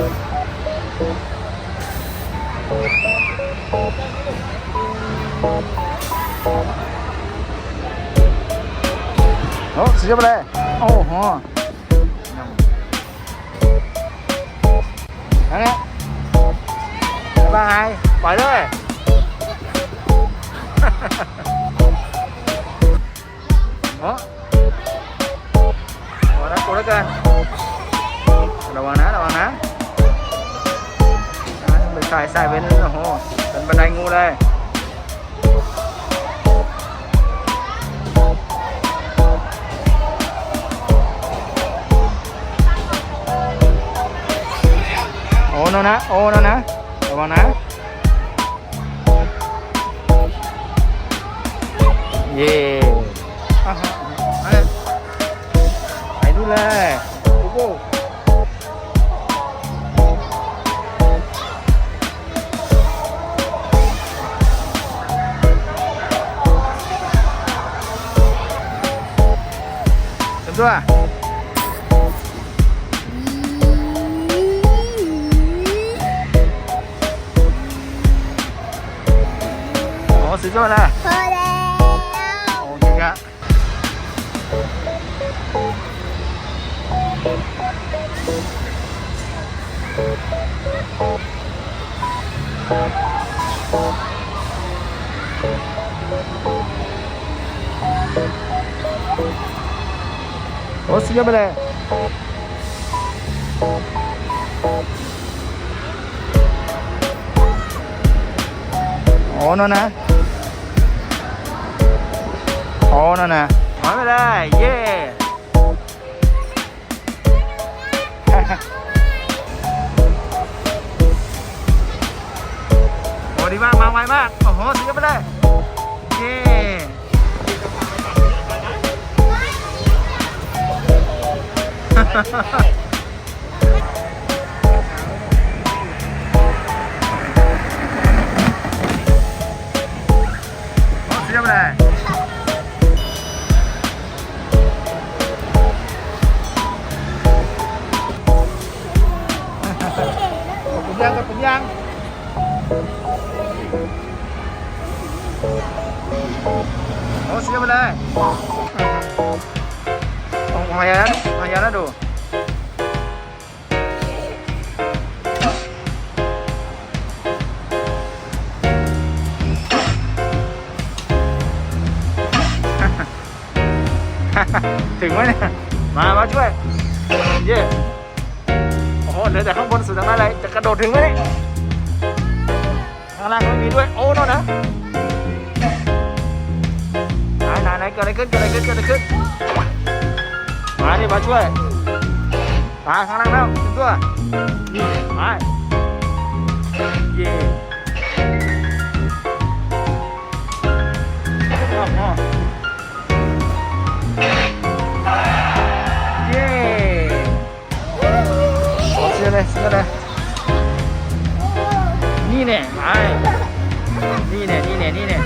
โอ้สุดยอดไปเลย โอ้โหนั่นแหละว่าไงปล่อยด้วยโอ้โหนะกูแล้วกันระวังนะระวังนะ อะไปใส่ใส่เป็นโอ้โหเป็นบันไดงูเลยโอ้โนนะโอ้โนนะระวังนะเย่ไปดูเลย ต็มตัวโอ้สุดยอดเลยพอแล้วโอเคครับโอ้ สุดยอดไปเลยโอ้นั่นนะโอ้นั่นนะถอยไปเลยเย่โอ้ดีมากมาไวมาก โอ้โหสุดยอดไปเลย tiếp này cũng giang tập cũng giang. Ô, xíu bên đây. ยของขอบคุณยังโอ้เยไปเลยโอ้มายานนะดูถึงไหมเนี่ย มามาช่วย เย่โอ้โหเหลือแต่ข้างบนสุดทางนั้นเลยจะกระโดดถึงไหมนี่ข้างล่างก็ไม่มีด้วย โอ้โน่นนะไหนไหนไหนเกิดอะไรขึ้นเกิดอะไรขึ้นเกิดอะไรขึ้น ดิมาช่วยมาข้างล่างแล้วถึงตัวไปเย่โอ้โหเย่ โอ้เสียเลยเสียเลยนี่เนี่ยไปนี่เนี่ยนี่เนี่ยนี่เนี่ย